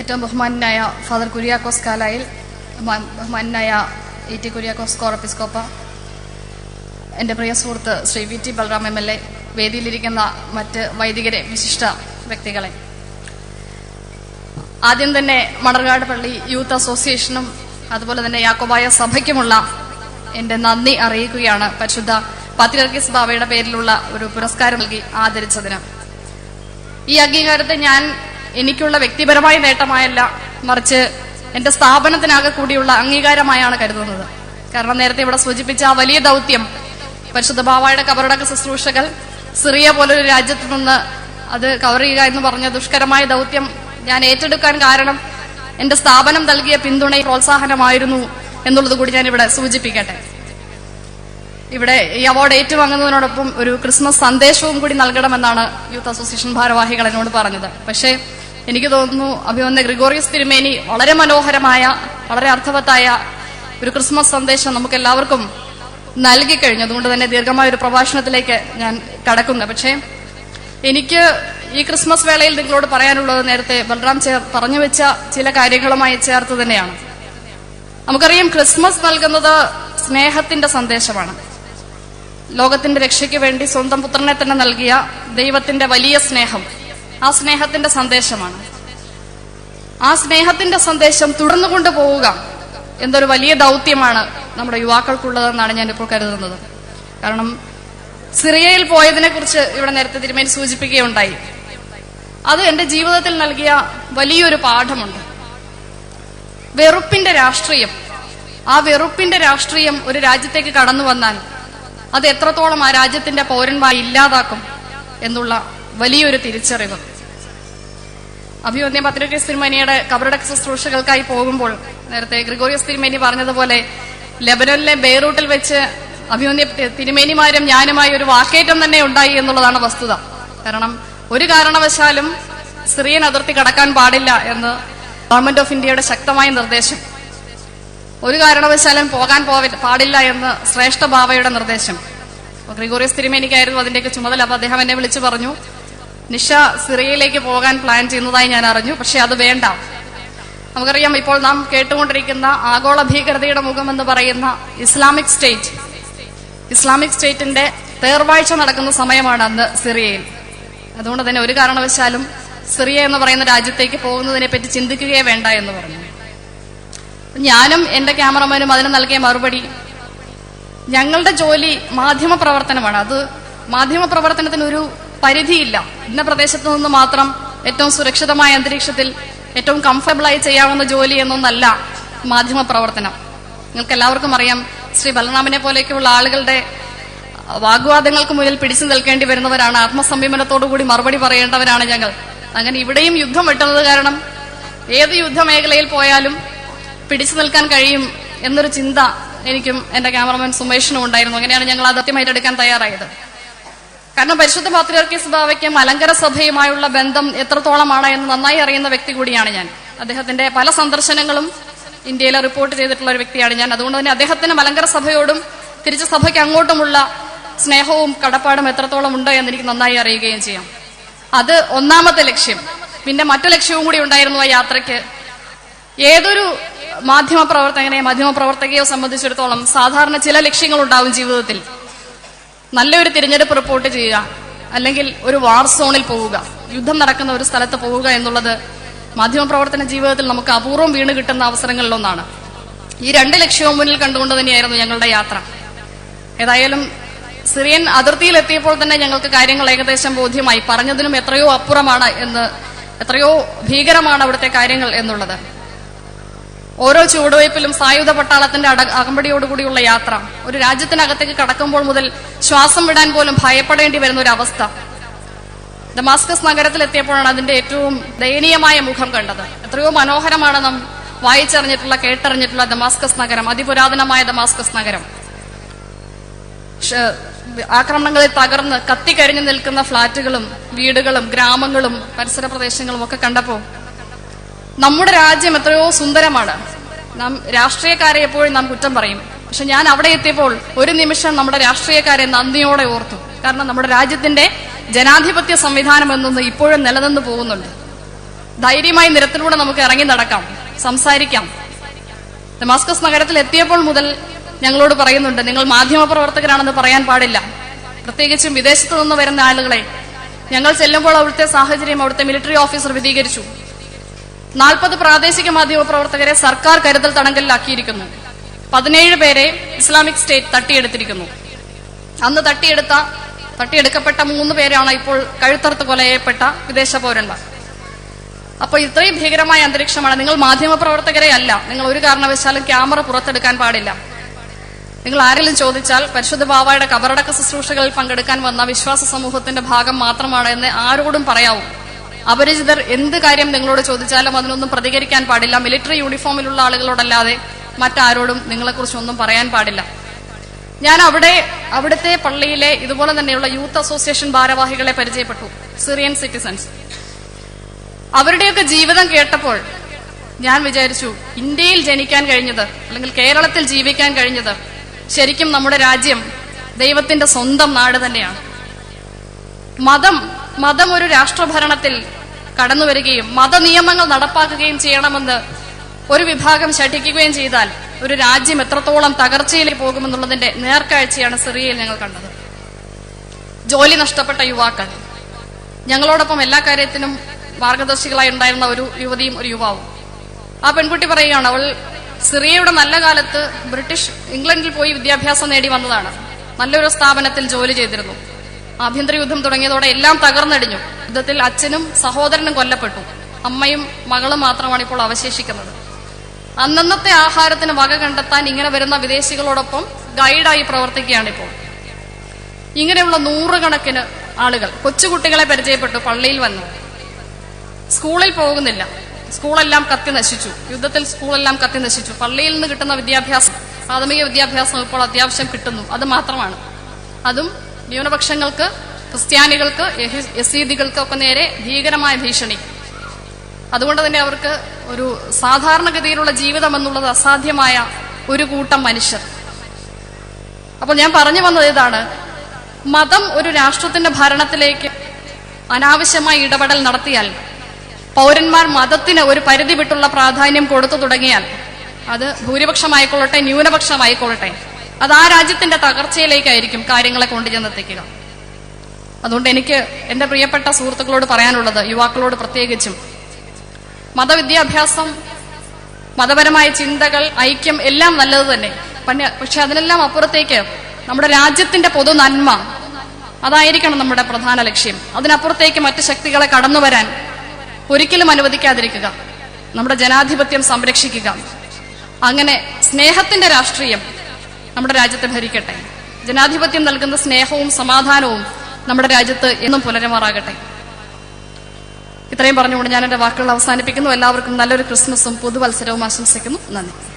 ഏറ്റവും ബഹുമാനായ ഫാദർ കുര്യാക്കോസ് കാലായിൽ ബഹുമാനായ എ ടി കുര്യാക്കോസ് കോറപ്പിസ്കോപ്പ എന്റെ പ്രിയ സുഹൃത്ത് Shri V T Balram M L A വേദിയിലിരിക്കുന്ന മറ്റ് വൈദികരെ വിശിഷ്ട വ്യക്തികളെ. ആദ്യം തന്നെ മണർകാട് പള്ളി യൂത്ത് അസോസിയേഷനും അതുപോലെ തന്നെ യാക്കോബായ സഭയ്ക്കുമുള്ള എന്റെ നന്ദി അറിയിക്കുകയാണ്. പരിശുദ്ധ പാത്രിയർക്കീസ് ബാബയുടെ പേരിലുള്ള ഒരു പുരസ്കാരം നൽകി ആദരിച്ചതിന്. ഈ അംഗീകാരത്തെ ഞാൻ എനിക്കുള്ള വ്യക്തിപരമായ നേട്ടമായല്ല മറിച്ച് എന്റെ സ്ഥാപനത്തിനാകെ കൂടിയുള്ള അംഗീകാരമായാണ് കരുതുന്നത്. കാരണം നേരത്തെ ഇവിടെ സൂചിപ്പിച്ച ആ വലിയ ദൗത്യം പരിശുദ്ധ ബാവായുടെ കബറടക്ക ശുശ്രൂഷകൾ സിറിയ പോലൊരു രാജ്യത്ത് നിന്ന് അത് കവർ ചെയ്യുക എന്ന് പറഞ്ഞ ദുഷ്കരമായ ദൗത്യം ഞാൻ ഏറ്റെടുക്കാൻ കാരണം എന്റെ സ്ഥാപനം നൽകിയ പിന്തുണ പ്രോത്സാഹനമായിരുന്നു എന്നുള്ളത് കൂടി ഞാൻ ഇവിടെ സൂചിപ്പിക്കട്ടെ. ഇവിടെ ഈ അവാർഡ് ഏറ്റുവാങ്ങുന്നതിനോടൊപ്പം ഒരു ക്രിസ്മസ് സന്ദേശവും കൂടി നൽകണമെന്നാണ് യൂത്ത് അസോസിയേഷൻ ഭാരവാഹികൾ എന്നോട് പറഞ്ഞത്. പക്ഷേ എനിക്ക് തോന്നുന്നു അഭിമന്യ ഗ്രിഗോറിയസ് തിരുമേനി വളരെ മനോഹരമായ വളരെ അർത്ഥവത്തായ ഒരു ക്രിസ്മസ് സന്ദേശം നമുക്ക് എല്ലാവർക്കും നൽകി കഴിഞ്ഞു. അതുകൊണ്ട് തന്നെ ദീർഘമായ ഒരു പ്രഭാഷണത്തിലേക്ക് ഞാൻ കടക്കുന്നു. പക്ഷേ എനിക്ക് ഈ ക്രിസ്മസ് വേളയിൽ നിങ്ങളോട് പറയാനുള്ളത് നേരത്തെ ബൽറാം ചേർ പറഞ്ഞു വെച്ച ചില കാര്യങ്ങളുമായി ചേർത്ത് തന്നെയാണ്. നമുക്കറിയാം ക്രിസ്മസ് നൽകുന്നത് സ്നേഹത്തിന്റെ സന്ദേശമാണ്. ലോകത്തിന്റെ രക്ഷയ്ക്ക് വേണ്ടി സ്വന്തം പുത്രനെ തന്നെ നൽകിയ ദൈവത്തിന്റെ വലിയ സ്നേഹം. ആ സ്നേഹത്തിന്റെ സന്ദേശമാണ്. ആ സ്നേഹത്തിന്റെ സന്ദേശം തുടർന്നു കൊണ്ടുപോവുക എന്തൊരു വലിയ ദൗത്യമാണ് നമ്മുടെ യുവാക്കൾക്കുള്ളതെന്നാണ് ഞാൻ ഇപ്പോൾ കരുതുന്നത്. കാരണം സിറിയയിൽ പോയതിനെ കുറിച്ച് ഇവിടെ നേരത്തെ തിരുമേനി സൂചിപ്പിക്കുകയുണ്ടായി. അത് എന്റെ ജീവിതത്തിൽ നൽകിയ വലിയൊരു പാഠമുണ്ട്. വെറുപ്പിന്റെ രാഷ്ട്രീയം. ആ വെറുപ്പിന്റെ രാഷ്ട്രീയം ഒരു രാജ്യത്തേക്ക് കടന്നു വന്നാൽ അത് എത്രത്തോളം ആ രാജ്യത്തിന്റെ പൗരന്മാരെ ഇല്ലാതാക്കും എന്നുള്ള വലിയൊരു തിരിച്ചറിവ്. അഭിമന്യ പത്രികസ് തിരുമേനിയുടെ കബറടക്ക ശുശ്രൂഷകൾക്കായി പോകുമ്പോൾ നേരത്തെ ഗ്രിഗോറിയസ് തിരുമേനി പറഞ്ഞതുപോലെ ലെബനനിലെ ബെയ്റൂട്ടിൽ വെച്ച് അഭിമന്യ തിരുമേനിമാരും ഞാനുമായി ഒരു വാക്കേറ്റം തന്നെ ഉണ്ടായി എന്നുള്ളതാണ് വസ്തുത. കാരണം ഒരു കാരണവശാലും സിറിയൻ അതിർത്തി കടക്കാൻ പാടില്ല എന്ന് ഗവൺമെന്റ് ഓഫ് ഇന്ത്യയുടെ ശക്തമായ നിർദ്ദേശം. ഒരു കാരണവശാലും പോകാൻ പാടില്ല എന്ന് ശ്രേഷ്ഠ ബാവയുടെ നിർദ്ദേശം. ഗ്രിഗോറിയസ് തിരുമേനിക്കായിരുന്നു അതിന്റെയൊക്കെ ചുമതല. അപ്പൊ അദ്ദേഹം എന്നെ വിളിച്ചു പറഞ്ഞു നിഷ സിറിയയിലേക്ക് പോകാൻ പ്ലാൻ ചെയ്യുന്നതായി ഞാൻ അറിഞ്ഞു പക്ഷെ അത് വേണ്ട. നമുക്കറിയാം ഇപ്പോൾ നാം കേട്ടുകൊണ്ടിരിക്കുന്ന ആഗോള ഭീകരതയുടെ മുഖം എന്ന് പറയുന്ന ഇസ്ലാമിക് സ്റ്റേറ്റ്. ഇസ്ലാമിക് സ്റ്റേറ്റിന്റെ തേർവാഴ്ച നടക്കുന്ന സമയമാണ് അന്ന് സിറിയയിൽ. അതുകൊണ്ട് തന്നെ ഒരു കാരണവശാലും സിറിയ എന്ന് പറയുന്ന രാജ്യത്തേക്ക് പോകുന്നതിനെ പറ്റി ചിന്തിക്കുകയേ വേണ്ട എന്ന് പറഞ്ഞു. ഞാനും എന്റെ ക്യാമറമാനും അതിന് നൽകിയ മറുപടി ഞങ്ങളുടെ ജോലി മാധ്യമ പ്രവർത്തനമാണ് അത് മാധ്യമ പ്രവർത്തനത്തിന് ഒരു പരിധിയില്ല. ഇന്ന പ്രദേശത്ത് നിന്ന് മാത്രം ഏറ്റവും സുരക്ഷിതമായ അന്തരീക്ഷത്തിൽ ഏറ്റവും കംഫർട്ടബിളായി ചെയ്യാവുന്ന ജോലി എന്നൊന്നല്ല മാധ്യമ പ്രവർത്തനം നിങ്ങൾക്ക് എല്ലാവർക്കും അറിയാം ശ്രീ ബലറാമിനെ പോലെയൊക്കെയുള്ള ആളുകളുടെ വാഗ്വാദങ്ങൾക്ക് മുന്നിൽ പിടിച്ചു നിൽക്കേണ്ടി വരുന്നവരാണ്. ആത്മസംയമനത്തോടുകൂടി മറുപടി പറയേണ്ടവരാണ് ഞങ്ങൾ. അങ്ങനെ ഇവിടെയും യുദ്ധം വെട്ടുന്നത് കാരണം ഏത് യുദ്ധമേഖലയിൽ പോയാലും പിടിച്ചു നിൽക്കാൻ കഴിയും എന്നൊരു ചിന്ത എനിക്കും എന്റെ ക്യാമറമാൻ സുമേഷിനും ഉണ്ടായിരുന്നു. അങ്ങനെയാണ് ഞങ്ങൾ അത് സത്യമായിട്ട് എടുക്കാൻ തയ്യാറായത്. കാരണം പരിശുദ്ധ പാത്രിയർക്കീസ് ബാവയ്ക്ക് മലങ്കര സഭയുമായുള്ള ബന്ധം എത്രത്തോളമാണ് എന്ന് നന്നായി അറിയുന്ന വ്യക്തി കൂടിയാണ് ഞാൻ. അദ്ദേഹത്തിന്റെ പല സന്ദർശനങ്ങളും ഇന്ത്യയിൽ റിപ്പോർട്ട് ചെയ്തിട്ടുള്ള ഒരു വ്യക്തിയാണ് ഞാൻ. അതുകൊണ്ട് തന്നെ അദ്ദേഹത്തിന് മലങ്കര സഭയോടും തിരിച്ച് സഭയ്ക്ക് അങ്ങോട്ടുമുള്ള സ്നേഹവും കടപ്പാടും എത്രത്തോളം ഉണ്ട് എന്ന് എനിക്ക് നന്നായി അറിയുകയും ചെയ്യാം. അത് ഒന്നാമത്തെ ലക്ഷ്യം. പിന്നെ മറ്റു ലക്ഷ്യവും കൂടി ഉണ്ടായിരുന്നു ആ യാത്രയ്ക്ക്. ഏതൊരു മാധ്യമ പ്രവർത്തകനെ മാധ്യമ പ്രവർത്തകയോ സംബന്ധിച്ചിടത്തോളം സാധാരണ ചില ലക്ഷ്യങ്ങൾ ഉണ്ടാവും ജീവിതത്തിൽ. നല്ലൊരു തിരഞ്ഞെടുപ്പ് റിപ്പോർട്ട് ചെയ്യുക. അല്ലെങ്കിൽ ഒരു വാർ സോണിൽ പോവുക. യുദ്ധം നടക്കുന്ന ഒരു സ്ഥലത്ത് പോവുക എന്നുള്ളത് മാധ്യമപ്രവർത്തന ജീവിതത്തിൽ നമുക്ക് അപൂർവം വീണ് കിട്ടുന്ന അവസരങ്ങളിലൊന്നാണ്. ഈ രണ്ട് ലക്ഷ്യവും മുന്നിൽ കണ്ടുകൊണ്ട് തന്നെയായിരുന്നു ഞങ്ങളുടെ യാത്ര. ഏതായാലും സിറിയൻ അതിർത്തിയിൽ എത്തിയപ്പോൾ തന്നെ ഞങ്ങൾക്ക് കാര്യങ്ങൾ ഏകദേശം ബോധ്യമായി. പറഞ്ഞതിനും എത്രയോ അപ്പുറമാണ് എന്ന് എത്രയോ ഭീകരമാണ് അവിടുത്തെ കാര്യങ്ങൾ എന്നുള്ളത്. ഓരോ ചുവടുവയ്പിലും സായുധ പട്ടാളത്തിന്റെ അട അകമ്പടിയോടുകൂടിയുള്ള യാത്ര. ഒരു രാജ്യത്തിനകത്തേക്ക് കടക്കുമ്പോൾ മുതൽ ശ്വാസം വിടാൻ പോലും ഭയപ്പെടേണ്ടി വരുന്ന ഒരു അവസ്ഥ. ദമാസ്കസ് നഗരത്തിൽ എത്തിയപ്പോഴാണ് അതിന്റെ ഏറ്റവും ദയനീയമായ മുഖം കണ്ടത്. എത്രയോ മനോഹരമാണ് നാം വായിച്ചറിഞ്ഞിട്ടുള്ള കേട്ടറിഞ്ഞിട്ടുള്ള ഡമാസ്കസ് നഗരം അതിപുരാതനമായ ഡമാസ്കസ് നഗരം. ആക്രമണങ്ങളിൽ തകർന്ന് കത്തിക്കരിഞ്ഞു നിൽക്കുന്ന ഫ്ളാറ്റുകളും വീടുകളും ഗ്രാമങ്ങളും പരിസര പ്രദേശങ്ങളും ഒക്കെ കണ്ടപ്പോൾ നമ്മുടെ രാജ്യം എത്രയോ സുന്ദരമാണ്. നാം രാഷ്ട്രീയക്കാരെ എപ്പോഴും നാം കുറ്റം പറയും. പക്ഷെ ഞാൻ അവിടെ എത്തിയപ്പോൾ ഒരു നിമിഷം നമ്മുടെ രാഷ്ട്രീയക്കാരെ നന്ദിയോടെ ഓർത്തു. കാരണം നമ്മുടെ രാജ്യത്തിന്റെ ജനാധിപത്യ സംവിധാനം എന്നൊന്ന് ഇപ്പോഴും നിലനിന്ന് പോകുന്നുണ്ട്. ധൈര്യമായി നിരത്തിലൂടെ നമുക്ക് ഇറങ്ങി നടക്കാം. സംസാരിക്കാം. ഡമാസ്കസ് നഗരത്തിൽ എത്തിയപ്പോൾ മുതൽ ഞങ്ങളോട് പറയുന്നുണ്ട് നിങ്ങൾ മാധ്യമ പ്രവർത്തകരാണെന്ന് പറയാൻ പാടില്ല. പ്രത്യേകിച്ചും വിദേശത്തു നിന്ന് വരുന്ന ആളുകളെ. ഞങ്ങൾ ചെല്ലുമ്പോൾ അവിടുത്തെ സാഹചര്യം അവിടുത്തെ മിലിറ്ററി ഓഫീസർ വിശദീകരിച്ചു നാൽപ്പത് പ്രാദേശിക മാധ്യമ പ്രവർത്തകരെ സർക്കാർ കരുതൽ തടങ്കലിലാക്കിയിരിക്കുന്നു. പതിനേഴ് പേരെ ഇസ്ലാമിക് സ്റ്റേറ്റ് തട്ടിയെടുത്തിരിക്കുന്നു. അന്ന് തട്ടിയെടുത്ത തട്ടിയെടുക്കപ്പെട്ട മൂന്ന് പേരാണ് ഇപ്പോൾ കഴുത്തറുത്ത് കൊലയപ്പെട്ട വിദേശ പൗരന്മാർ. അപ്പോൾ ഇത്രയും ഭീകരമായ അന്തരീക്ഷമാണ്. നിങ്ങൾ മാധ്യമ പ്രവർത്തകരെ അല്ല. നിങ്ങൾ ഒരു കാരണവശാലും ക്യാമറ പുറത്തെടുക്കാൻ പാടില്ല. നിങ്ങൾ ആരെങ്കിലും ചോദിച്ചാൽ പരിശുദ്ധ ബാവയുടെ കബറടക്ക ശുശ്രൂഷകളിൽ പങ്കെടുക്കാൻ വന്ന വിശ്വാസ സമൂഹത്തിന്റെ ഭാഗം മാത്രമാണ് എന്ന് ആരോടും പറയാവൂ. അപരിചിതർ എന്ത് കാര്യം നിങ്ങളോട് ചോദിച്ചാലും അതിനൊന്നും പ്രതികരിക്കാൻ പാടില്ല. മിലിറ്ററി യൂണിഫോമിലുള്ള ആളുകളോടല്ലാതെ മറ്റാരോടും നിങ്ങളെക്കുറിച്ച് ഒന്നും പറയാൻ പാടില്ല. ഞാൻ അവിടെ അവിടുത്തെ പള്ളിയിലെ ഇതുപോലെ തന്നെയുള്ള യൂത്ത് അസോസിയേഷൻ ഭാരവാഹികളെ പരിചയപ്പെട്ടു. സിറിയൻ സിറ്റിസൺസ് അവരുടെയൊക്കെ ജീവിതം കേട്ടപ്പോൾ ഞാൻ വിചാരിച്ചു ഇന്ത്യയിൽ ജനിക്കാൻ കഴിഞ്ഞത് അല്ലെങ്കിൽ കേരളത്തിൽ ജീവിക്കാൻ കഴിഞ്ഞത് ശരിക്കും നമ്മുടെ രാജ്യം ദൈവത്തിന്റെ സ്വന്തം നാട് തന്നെയാണ്. മതം മതം ഒരു രാഷ്ട്രഭരണത്തിൽ കടന്നു വരികയും മതനിയമങ്ങൾ നടപ്പാക്കുകയും ചെയ്യണമെന്ന് ഒരു വിഭാഗം ശഠിക്കുകയും ചെയ്താൽ ഒരു രാജ്യം എത്രത്തോളം തകർച്ചയിലേക്ക് പോകുമെന്നുള്ളതിന്റെ നേർക്കാഴ്ചയാണ് സിറിയയിൽ ഞങ്ങൾ കണ്ടത്. ജോലി നഷ്ടപ്പെട്ട യുവാക്കൾ. ഞങ്ങളോടൊപ്പം എല്ലാ കാര്യത്തിനും മാർഗദർശികളായി ഉണ്ടായിരുന്ന ഒരു യുവതിയും ഒരു യുവാവും. ആ പെൺകുട്ടി പറയുകയാണ് അവൾ സിറിയയുടെ നല്ല കാലത്ത് ബ്രിട്ടീഷ് ഇംഗ്ലണ്ടിൽ പോയി വിദ്യാഭ്യാസം നേടി വന്നതാണ്. നല്ലൊരു സ്ഥാപനത്തിൽ ജോലി ചെയ്തിരുന്നു. ആഭ്യന്തര യുദ്ധം തുടങ്ങിയതോടെ എല്ലാം തകർന്നടിഞ്ഞു. യുദ്ധത്തിൽ അച്ഛനും സഹോദരനും കൊല്ലപ്പെട്ടു. അമ്മയും മകളും മാത്രമാണ് ഇപ്പോൾ അവശേഷിക്കുന്നത്. അന്നന്നത്തെ ആഹാരത്തിന് വക കണ്ടെത്താൻ ഇങ്ങനെ വരുന്ന വിദേശികളോടൊപ്പം ഗൈഡായി പ്രവർത്തിക്കുകയാണ് ഇപ്പോൾ. ഇങ്ങനെയുള്ള നൂറുകണക്കിന് ആളുകൾ കൊച്ചുകുട്ടികളെ പരിചയപ്പെട്ടു പള്ളിയിൽ വന്നു. സ്കൂളിൽ പോകുന്നില്ല. സ്കൂളെല്ലാം കത്തി നശിച്ചു. യുദ്ധത്തിൽ സ്കൂളെല്ലാം കത്തി നശിച്ചു. പള്ളിയിൽ നിന്ന് കിട്ടുന്ന വിദ്യാഭ്യാസം പ്രാഥമിക വിദ്യാഭ്യാസം ഇപ്പോൾ അത്യാവശ്യം കിട്ടുന്നു. അത് മാത്രമാണ്. അതും ന്യൂനപക്ഷങ്ങൾക്ക് ക്രിസ്ത്യാനികൾക്ക് യസീദികൾക്ക് ഒക്കെ നേരെ ഭീകരമായ ഭീഷണി. അതുകൊണ്ട് തന്നെ അവർക്ക് ഒരു സാധാരണഗതിയിലുള്ള ജീവിതം എന്നുള്ളത് അസാധ്യമായ ഒരു കൂട്ടം മനുഷ്യർ. അപ്പോൾ ഞാൻ പറഞ്ഞു വന്നത് ഇതാണ് മതം ഒരു രാഷ്ട്രത്തിന്റെ ഭരണത്തിലേക്ക് അനാവശ്യമായ ഇടപെടൽ നടത്തിയാൽ പൗരന്മാർ മതത്തിന് ഒരു പരിധി വിട്ടുള്ള പ്രാധാന്യം കൊടുത്തു തുടങ്ങിയാൽ അത് ഭൂരിപക്ഷമായിക്കൊള്ളട്ടെ ന്യൂനപക്ഷമായിക്കൊള്ളട്ടെ. അത് ആ രാജ്യത്തിന്റെ തകർച്ചയിലേക്കായിരിക്കും കാര്യങ്ങളെ കൊണ്ടുചെന്നെത്തിക്കുക അതുകൊണ്ട് എനിക്ക് എന്റെ പ്രിയപ്പെട്ട സുഹൃത്തുക്കളോട് പറയാനുള്ളത് യുവാക്കളോട് പ്രത്യേകിച്ചും. മതവിദ്യാഭ്യാസം മതപരമായ ചിന്തകൾ ഐക്യം എല്ലാം നല്ലത് തന്നെ. പക്ഷെ അതിനെല്ലാം അപ്പുറത്തേക്ക് നമ്മുടെ രാജ്യത്തിന്റെ പൊതു നന്മ അതായിരിക്കണം നമ്മുടെ പ്രധാന ലക്ഷ്യം. അതിനപ്പുറത്തേക്ക് മറ്റ് ശക്തികളെ കടന്നു വരാൻ ഒരിക്കലും അനുവദിക്കാതിരിക്കുക. നമ്മുടെ ജനാധിപത്യം സംരക്ഷിക്കുക. അങ്ങനെ സ്നേഹത്തിന്റെ രാഷ്ട്രീയം നമ്മുടെ രാജ്യത്തെ ഭരിക്കട്ടെ. ജനാധിപത്യം നൽകുന്ന സ്നേഹവും സമാധാനവും നമ്മുടെ രാജ്യത്ത് എന്നും പുലരമാറാകട്ടെ. ഇത്രയും പറഞ്ഞുകൊണ്ട് ഞാൻ എന്റെ വാക്കുകൾ അവസാനിപ്പിക്കുന്നു. എല്ലാവർക്കും നല്ലൊരു ക്രിസ്മസും പുതുവത്സരവും ആശംസിക്കുന്നു. നന്ദി.